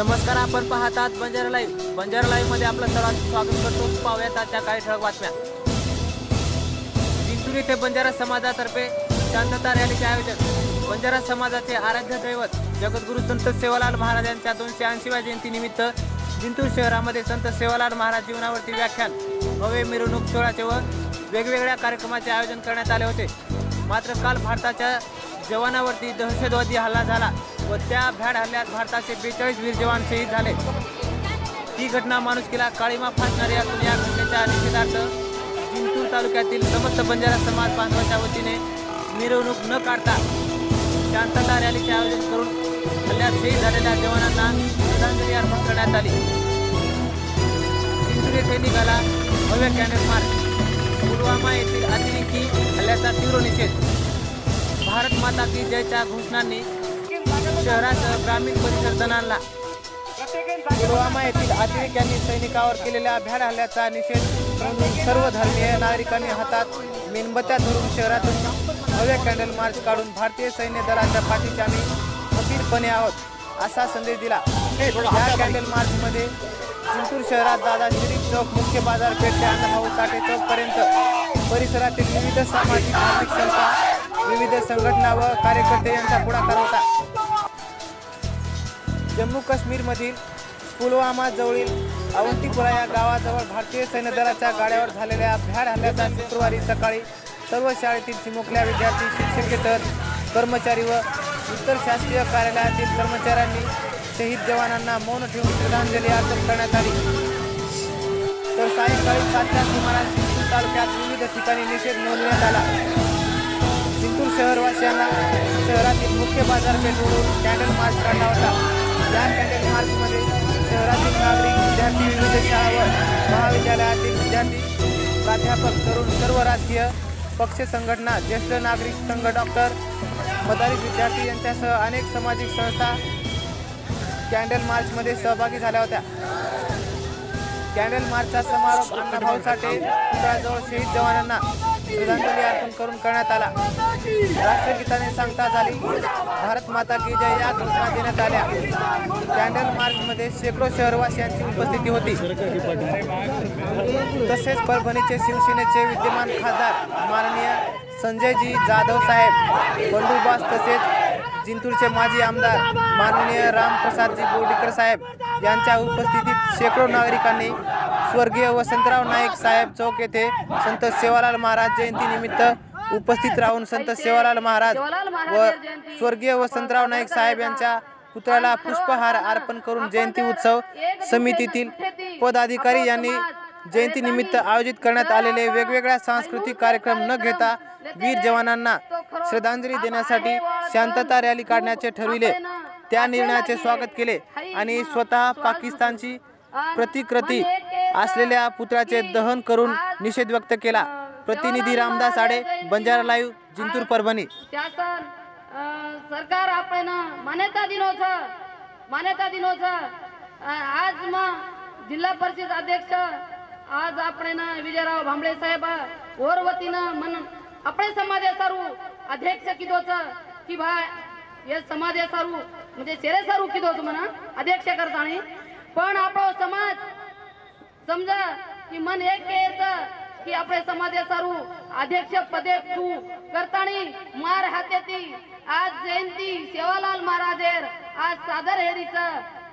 नमस्कार आपण पाहतात बंजारा लाईव्ह. बंजारा लाईव्हमध्ये आपलं सर्वांचं स्वागत करतो. पाहूयात आजच्या काही ठळक बातम्या. जिंतूर येथे बंजारा समाजातर्फे शांतता रॅलीचे आयोजन. बंजारा समाजाचे आराध्य दैवत जगद्गुरू संत सेवालाल महाराज यांच्या दोनशे ऐंशीव्या जयंतीनिमित्त जिंतूर शहरामध्ये संत सेवालाल महाराज जीवनावरती व्याख्यान भव्य मिरवणूक सोहळ्याचे व वेगवेगळ्या कार्यक्रमाचे आयोजन करण्यात आले होते. मात्र काल भारताच्या जवानावरती दहशतवादी हल्ला झाला. व त्या भ्याड हल्ल्यात भारताचे बेचाळीस वीर जवान शहीद झाले. ही घटना माणुसकीला काळीमा फासणारी असून या घटनेच्या निषेधार्थ जिंतूर तालुक्यातील समस्त बंजारा समाज बांधवाच्या वतीने मिरवणूक न काढता शांतता रॅलीचे आयोजन करून हल्ल्यात शहीद झालेल्या जवानांना श्रद्धांजली अर्पण करण्यात आली. जिंतूर येथे निघाला भव्य कॅन्डल मार्ग. पुलवामा येथील अतिरेकी हल्ल्याचा तीव्र निषेध. भारत माता की जयच्या घोषणांनी शहरासह ग्रामीण परिसर दणाणला. पुलवामा येथील अतिरेक्यांनी सैनिकावर केलेल्या भ्याड हल्ल्याचा निषेध म्हणून सर्व धर्मीय नागरिकांनी हातात मेणबत्त्या धरून शहरातून भव्य कॅन्डल मार्च काढून भारतीय सैन्य दलाच्या पाठीशी आम्ही खंबीरपणे आहोत असा संदेश दिला. या कॅन्डल मार्चमध्ये जिंतूर शहरात दादा शरीफ चौक मुख्य बाजारपेठ ते अण्णाभाऊ साठे चौक पर्यंत परिसरातील विविध सामाजिक धार्मिक संस्था विविध संघटना व कार्यकर्ते यांचा पुढाकार होता. जम्मू काश्मीरमधील पुलवामा जवळील अवंतीपुरा या गावाजवळ भारतीय सैन्य दलाच्या गाड्यावर झालेल्या भ्याड हल्ल्याचा शुक्रवारी सकाळी सर्व शाळेतील चिमुकल्या विद्यार्थी शिक्षकेतर कर्मचारी व इतर शासकीय कार्यालयातील कर्मचाऱ्यांनी शहीद जवानांना मौन ठेवून श्रद्धांजली अर्पण करण्यात आली. तर सायंकाळी सातच्या सुमारास चिंतूर तालुक्यात विविध ठिकाणी निषेध नोंदवण्यात आला. जिंतूर शहरवासियांना शहरातील मुख्य बाजारपेठवरून कॅन्डल मार्च काढला होता. या कॅन्डल मार्चमध्ये शहरातील नागरिक विद्यार्थी विविध शाळा व महाविद्यालयातील विद्यार्थी प्राध्यापक तरुण सर्व राजकीय पक्ष संघटना ज्येष्ठ नागरिक संघ डॉक्टर मदारी विद्यार्थी यांच्यासह अनेक सामाजिक संस्था कॅन्डल मार्चमध्ये सहभागी झाल्या होत्या. कॅन्डल मार्चचा समारोप अण्णाभाऊ साठे पुतळ्याजवळ शहीद जवानांना श्रद्धांजली अर्पण करून करण्यात आला. राष्ट्रगीताने सांगता झाली भारत माता की जय या घोषणा देण्यात आल्या. कॅन्डल मार्चमध्ये शेकडो शहरवासियांची उपस्थिती होती. तसेच परभणीचे शिवसेनेचे विद्यमान खासदार माननीय संजयजी जाधव साहेब बंडूबास तसेच जिंतूरचे माजी आमदार माननीय रामप्रसादजी बोर्डीकर साहेब यांच्या उपस्थितीत शेकडो नागरिकांनी स्वर्गीय वसंतराव नाईक साहेब चौक येथे संत सेवालाल महाराज जयंतीनिमित्त उपस्थित राहून संत सेवालाल महाराज व स्वर्गीय वसंतराव नाईक साहेब यांच्या पुतळ्याला पुष्पहार अर्पण करून जयंती उत्सव समितीतील पदाधिकारी यांनी जयंतीनिमित्त आयोजित करण्यात आलेले वेगवेगळ्या सांस्कृतिक कार्यक्रम न घेता वीर जवानांना श्रद्धांजली देण्यासाठी शांतता रॅली काढण्याचे ठरविले. त्या निर्णयाचे स्वागत केले आणि स्वतः पाकिस्तानची प्रतिकृती असलेल्या पुत्राचे दहन करून निषेध व्यक्त केला. प्रतिनिधी रामदास आडे बंजारा लाईव्ह जिंतूर परभणी. सरकार आपण मान्यता दिनोत्सव मान्यता दिनोत्सव आज मग जिल्हा परिषद अध्यक्ष आज आपण विजयराव भांबळे साहेब ओर वतीनं मन अपने म्हणजे समाज सारू अध्यक्ष किदोच की भाय हे समाज सारू म्हणजे शेरे सारू किदोच म्हणा अध्यक्ष करताना. पण आपण समाज समजा की मन एक घ्यायचं की आपले समाज सारू अध्यक्ष पदे तू करताणी मार हात येते आज जयंती सेवालाल महाराज आज सादर हेरीच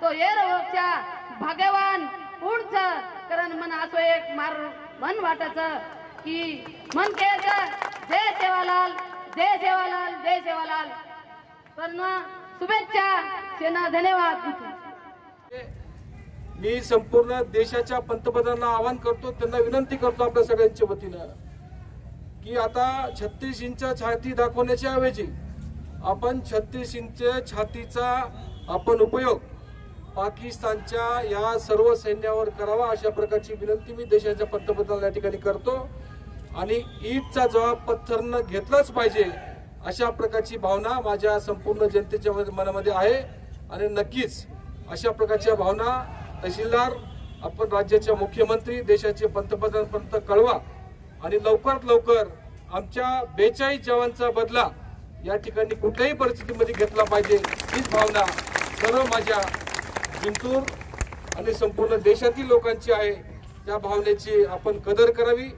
तो येर होच्या भगवान उंच कारण मन असो एक मार मन वाटायच की मन केच जय सेवालाल जय सेवालाल जय सेवालाल शुभेच्छा सेना धन्यवाद. मी संपूर्ण देशाच्या पंतप्रधानांना आवाहन करतो त्यांना विनंती करतो आपल्या सगळ्यांच्या वतीनं की आता छत्तीस इंच छाती दाखवण्याच्या ऐवजी आपण छत्तीस इंच छातीचा आपण उपयोग पाकिस्तानच्या या सर्व सैन्यावर करावा अशा प्रकारची विनंती मी देशाच्या पंतप्रधानाला या ठिकाणी करतो. आणि ईदचा जबाब पत्थरनं घेतलाच पाहिजे अशा प्रकारची भावना माझ्या संपूर्ण जनतेच्या मनामध्ये आहे. आणि नक्कीच अशा प्रकारच्या भावना तहसीलदार आपण राज्याच्या मुख्यमंत्री देशाचे पंतप्रधानपर्यंत कळवा आणि लवकरात लवकर आमच्या बेचाळीस जवानचा बदला या ठिकाणी कुठल्याही परिस्थितीमध्ये घेतला पाहिजे हीच भावना सर्व माझ्या जिंतूर आणि संपूर्ण देशातील लोकांची आहे. त्या भावनेची आपण कदर करावी.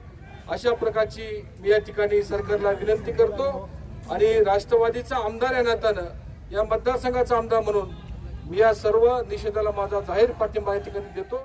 अशा प्रकारची मी या ठिकाणी सरकारला विनंती करतो आणि राष्ट्रवादीचा आमदार या नात्यानं या मतदारसंघाचा आमदार म्हणून मी या सर्व निषेधाला माझा जाहीर पाठिंबा या ठिकाणी देतो.